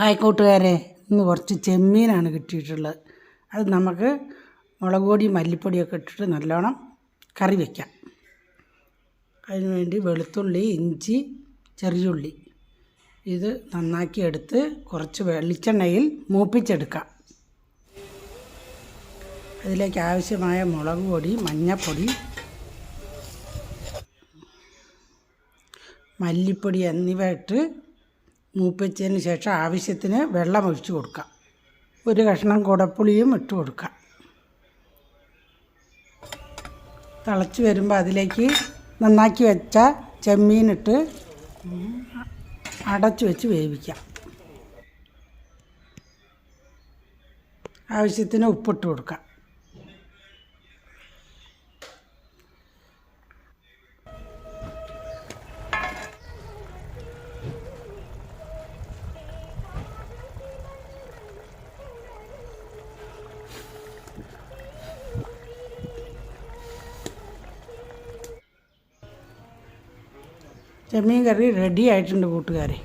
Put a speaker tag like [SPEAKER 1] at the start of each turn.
[SPEAKER 1] Hi കൂട്ടുകാരെ ഇന്ന് കുറച്ച് ചെമ്മീനാണ് കിട്ടിയിട്ടുള്ളത്. അത് നമുക്ക് മുളക് പൊടി മല്ലിപ്പൊടിയൊക്കെ ഇട്ടിട്ട് നല്ലോണം കറി വയ്ക്കാം അതിനുവേണ്ടി വെളുത്തുള്ളി ഇഞ്ചി ചെറിയുള്ളി ഇത് നന്നാക്കി എടുത്ത് കുറച്ച് വെളിച്ചെണ്ണയിൽ മൂപ്പിച്ചെടുക്കാം. അതിലേക്ക് ആവശ്യമായ മുളക് പൊടി മഞ്ഞൾപ്പൊടി മല്ലിപ്പൊടി എന്നിവ ഇട്ട് മൂപ്പിച്ചതിന് ശേഷം ആവശ്യത്തിന് വെള്ളം ഒഴിച്ച് കൊടുക്കാം. ഒരു കഷ്ണം കുടപ്പുളിയും ഇട്ട് കൊടുക്കാം. തിളച്ച് വരുമ്പോൾ അതിലേക്ക് നന്നാക്കി വെച്ച ചെമ്മീനിട്ട് അടച്ചു വെച്ച് വേവിക്കാം. ആവശ്യത്തിന് ഉപ്പിട്ട് കൊടുക്കാം. ചെമ്മീൻ കറി റെഡി ആയിട്ടുണ്ട് കൂട്ടുകാരെ.